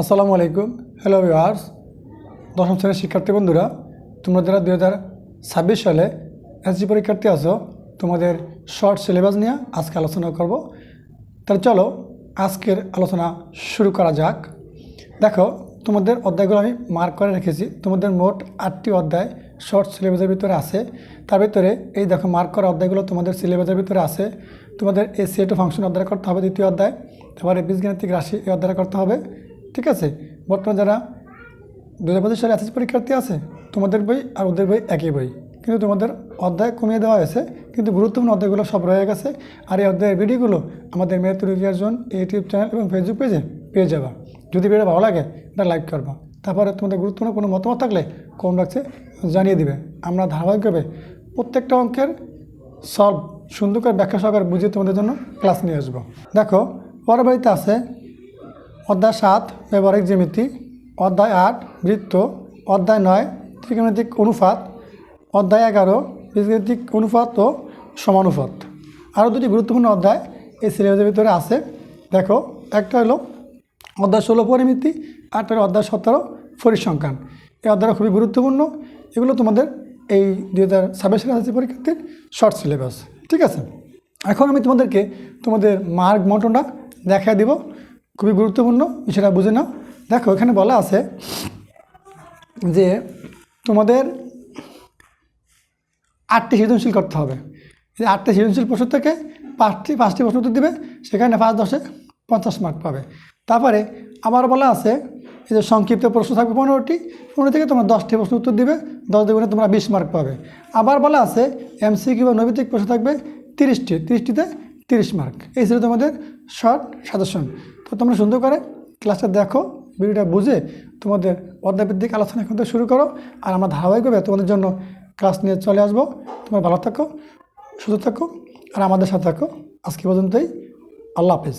আসসালামু আলাইকুম। Hello viewers দশম শ্রেণির শিক্ষার্থী বন্ধুরা, তোমরা যারা দুই হাজার ছাব্বিশ সালে এসজি পরীক্ষার্থী আছো, তোমাদের শর্ট সিলেবাস নিয়ে আজকে আলোচনা করব। তাহলে চলো আজকের আলোচনা শুরু করা যাক। দেখো, তোমাদের অধ্যায়গুলো আমি মার্ক করে রেখেছি। তোমাদের মোট আটটি অধ্যায় শর্ট সিলেবাসের ভিতরে আছে। তার ভিতরে এই দেখো মার্ক করা অধ্যায়গুলো তোমাদের সিলেবাসের ভিতরে আছে। তোমাদের এই সেট ফাংশন অধ্যায় করতে হবে দ্বিতীয় অধ্যায়। তারপরে বীজগাণিতিক রাশি এই অধ্যায় করতে হবে। ঠিক আছে? বর্তমানে যারা দু হাজার পঁচিশ সালে এসএসসি পরীক্ষার্থী আছে, তোমাদের বই আর ওদের বই একই বই। কিন্তু তোমাদের অধ্যায় কমিয়ে দেওয়া হয়েছে, কিন্তু গুরুত্বপূর্ণ অধ্যায়গুলো সব রয়ে গেছে। আর এই অধ্যায়ের ভিডিওগুলো আমাদের মেয়েতুর জন ইউটিউব চ্যানেল এবং ফেসবুক পেজে পেয়ে যাবা। যদি ভিডিও ভালো লাগে এটা লাইক করবা। তারপরে তোমাদের গুরুত্বপূর্ণ কোনো মতামত থাকলে কম রাখছে জানিয়ে দিবে। আমরা ধারাবাহিকভাবে প্রত্যেকটা অঙ্কের সলভ সুন্দর করে ব্যাখ্যা সহকারে বুঝিয়ে তোমাদের জন্য ক্লাস নিয়ে আসব। দেখো পরবর্তীতে আছে অধ্যায় সাত, ব্যবহারিক জ্যামিতি, অধ্যায় আট, বৃত্ত, অধ্যায় নয়, ত্রিকোণমিতিক অনুপাত, অধ্যায় এগারো, বীজগাণিতিক অনুপাত ও সমানুপাত। আরও দুটি গুরুত্বপূর্ণ অধ্যায় এই সিলেবাসের ভিতরে আছে। দেখো, একটা হলো অধ্যায় ষোলো পরিমিতি আরটা হলো অধ্যায় সতেরো পরিসংখ্যান। এই অধ্যায়টা খুবই গুরুত্বপূর্ণ। এগুলো তোমাদের এই দুই হাজার ছাব্বিশ সালের পরীক্ষার্থীর শর্ট সিলেবাস। ঠিক আছে? এখন আমি তোমাদেরকে তোমাদের মার্ক মটনটা দেখায় দিব। খুবই গুরুত্বপূর্ণ, বিষয়টা বুঝে নাও। দেখো, এখানে বলা আছে যে তোমাদের আটটি সৃজনশীল করতে হবে। এই আটটি সৃজনশীল প্রশ্ন থেকে পাঁচটি পাঁচটি প্রশ্ন উত্তর দেবে, সেখানে পাঁচ দশে পঞ্চাশ মার্ক পাবে। তারপরে আবার বলা আছে এই যে সংক্ষিপ্ত প্রশ্ন থাকবে পনেরোটি, পনেরো থেকে তোমরা দশটি প্রশ্ন উত্তর দেবে, দশ দুগুণে তোমরা বিশ মার্ক পাবে। আবার বলা আছে এমসিকিউ বা নৈবিত্তিক প্রশ্ন থাকবে তিরিশটি, তিরিশটিতে তিরিশ মার্ক এই ছিল তোমাদের শর্ট সাজেশন তো তোমরা সুন্দর করে ক্লাসটা দেখো, ভিডিওটা বুঝে তোমাদের অধ্যায়ভিত্তিক আলোচনা এখন শুরু করো। আর আমরা ধারাবাহিকভাবে তোমাদের জন্য ক্লাস নিয়ে চলে আসব। তোমরা ভালো থাকো, সুস্থ থাকো, আর আমাদের সাথে থাকো। আজকে পর্যন্তই, আল্লাহ হাফিজ।